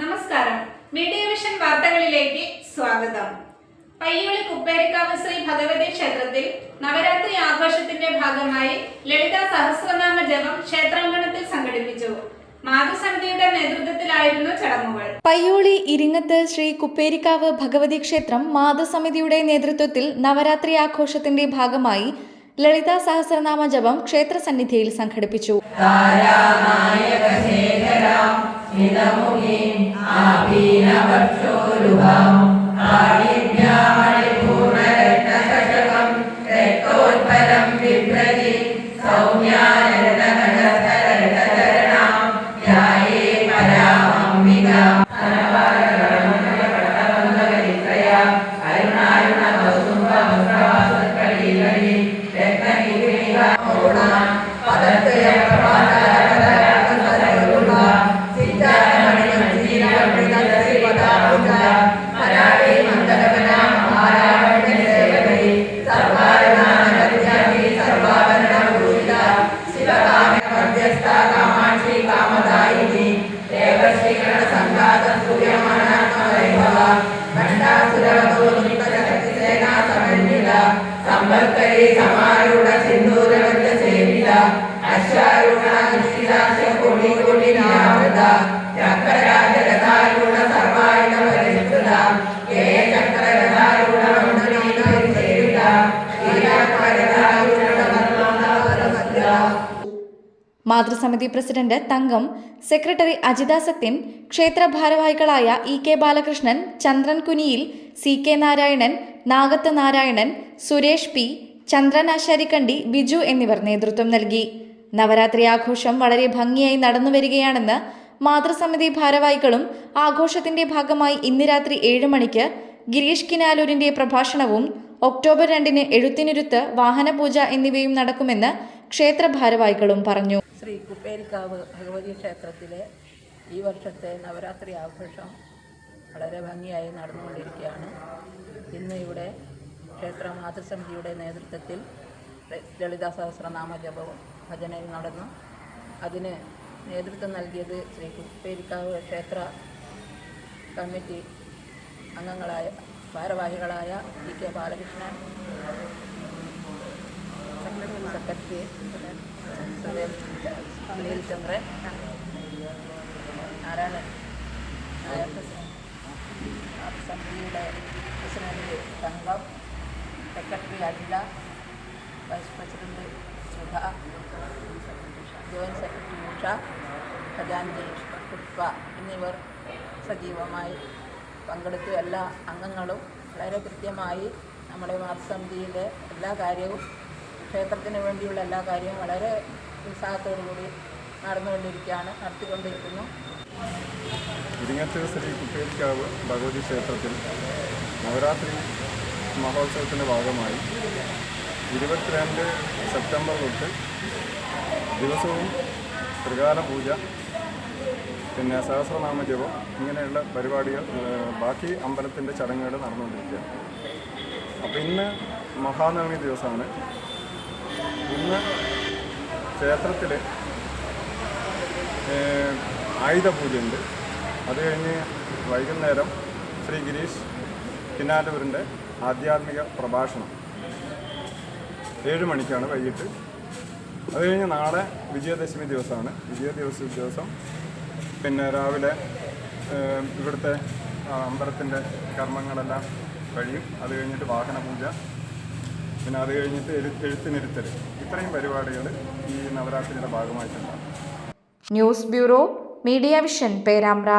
നമസ്കാരം. Media vision വാർത്തകളിലേക്ക് സ്വാഗതം. പയ്യോളി കുപ്പേരിക്കാവ് ശ്രീ ഭഗവതി ക്ഷേത്രത്തിൽ നവരാത്രി ആഘോഷത്തിന്റെ ഭാഗമായി ലളിത സഹസ്രനാമ ജപം ക്ഷേത്രാങ്കണത്തിൽ സംഘടിപ്പിച്ചു. മാതൃസമിതിയുടെ നേതൃത്വത്തിലായിരുന്നു ചടങ്ങുകൾ. പയ്യോളി ഇരിങ്ങത്ത് ശ്രീ കുപ്പേരിക്കാവ് ഭഗവതി ക്ഷേത്രം മാതൃസമിതിയുടെ നേതൃത്വത്തിൽ നവരാത്രി ആഘോഷത്തിന്റെ ഭാഗമായി ലളിത സഹസ്രനാമ ജപം ക്ഷേത്ര സന്നിധിയിൽ സംഘടിപ്പിച്ചു. अभिनवर्षोरुभम् സംബൽക്കരി സമാരൂഢ സിന്ദൂരവച്ച സേവിത അശ്വാരൂഢ നിശ്ചിതാശ കൊടി കൊടി വ്യാപൃത ചക്രരാജരഥാരൂഢ സർവായുധ പരിഷ്കൃത ചക്രരഥാരൂഢ മണ്ഡലീന മാതൃസമിതി പ്രസിഡന്റ് തങ്കം സെക്രട്ടറി അജിത സത്യൻ ക്ഷേത്ര ഭാരവാഹികളായ E K Balakrishnan Chandran Kuniyil C K Narayanan Nagath Narayanan Suresh P Chandran Asarikkandi Biju എന്നിവർ നേതൃത്വം നൽകി. നവരാത്രി ആഘോഷം വളരെ ഭംഗിയായി നടന്നുവരികയാണെന്ന് മാതൃസമിതി ഭാരവാഹികളും ആഘോഷത്തിന്റെ ഭാഗമായി ഇന്ന് രാത്രി ഏഴ് മണിക്ക് ഗിരീഷ് കിനാലൂരിന്റെ പ്രഭാഷണവും ഒക്ടോബർ രണ്ടിന് എഴുത്തിനിരുത്ത് വാഹനപൂജ എന്നിവയും നടക്കുമെന്ന് ക്ഷേത്ര ഭാരവാഹികളും പറഞ്ഞു. ശ്രീ കുപ്പേരിക്കാവ് ഭഗവതി ക്ഷേത്രത്തിലെ ഈ വർഷത്തെ നവരാത്രി ആഘോഷം വളരെ ഭംഗിയായി നടന്നുകൊണ്ടിരിക്കുകയാണ്. ഇന്ന് ഇവിടെ ക്ഷേത്ര മാതൃസമിതിയുടെ നേതൃത്വത്തിൽ ലളിത സഹസ്രനാമ ജപവും ഭജനയും നടന്നു. അതിന് നേതൃത്വം നൽകിയത് ശ്രീ കുപ്പേരിക്കാവ് ക്ഷേത്ര കമ്മിറ്റി അംഗങ്ങളായ ഭാരവാഹികളായ ഇ കെ ബാലകൃഷ്ണൻ സുനിൽ ചന്ദ്രൻ നാരായണൻ നായർ സമിതിയുടെ president Thankam secretary Ajila vice president Sudha joint secretary Usha ഖജാൻജി എന്നിവർ സജീവമായി പങ്കെടുത്തു എല്ലാ അംഗങ്ങളും വളരെ കൃത്യമായി നമ്മുടെ മാർസമിതിയിലെ എല്ലാ കാര്യവും ക്ഷേത്രത്തിന് വേണ്ടിയുള്ള എല്ലാ കാര്യവും വളരെ ഉത്സാഹത്തോടു കൂടി നടന്നുകൊണ്ടിരിക്കുകയാണ് നടത്തിക്കൊണ്ടിരിക്കുന്നു. ഇരിങ്ങത്ത് ശ്രീ കുട്ടേരിക്കാവ് ഭഗവതി ക്ഷേത്രത്തിൽ നവരാത്രി മഹോത്സവത്തിന്റെ ഭാഗമായി ഇരുപത്തിരണ്ട് സെപ്റ്റംബർ തൊട്ട് ദിവസവും ത്രികാല പൂജ പിന്നെ സഹസ്രനാമ ജപം ഇങ്ങനെയുള്ള പരിപാടികൾ ബാക്കി അമ്പലത്തിന്റെ ചടങ്ങുകൾ നടന്നുകൊണ്ടിരിക്കുകയാണ്. അപ്പോൾ ഇന്ന് മഹാനവമി ദിവസമാണ്. ക്ഷേത്രത്തിൽ ആയുധ പൂജയുണ്ട് അത് കഴിഞ്ഞ് വൈകുന്നേരം ശ്രീ ഗിരീഷ് കിനാലൂരിന്റെ ആധ്യാത്മിക പ്രഭാഷണം ഏഴ് മണിക്കാണ് വൈകിട്ട്. അത് കഴിഞ്ഞ് നാളെ വിജയദശമി ദിവസമാണ്. വിജയദശമി ദിവസം. പിന്നെ രാവിലെ ഇവിടുത്തെ അമ്പലത്തിന്റെ കർമ്മങ്ങളെല്ലാം കഴിയും. അത് കഴിഞ്ഞിട്ട് വാഹനപൂജ. പിന്നെ അത് കഴിഞ്ഞിട്ട് എഴു എഴുത്തിനിരുത്തൽ ഇത്രയും പരിപാടികൾ ഈ നവരാത്രിയുടെ ഭാഗമായിട്ടുണ്ടാകും news bureau media vision Perambra.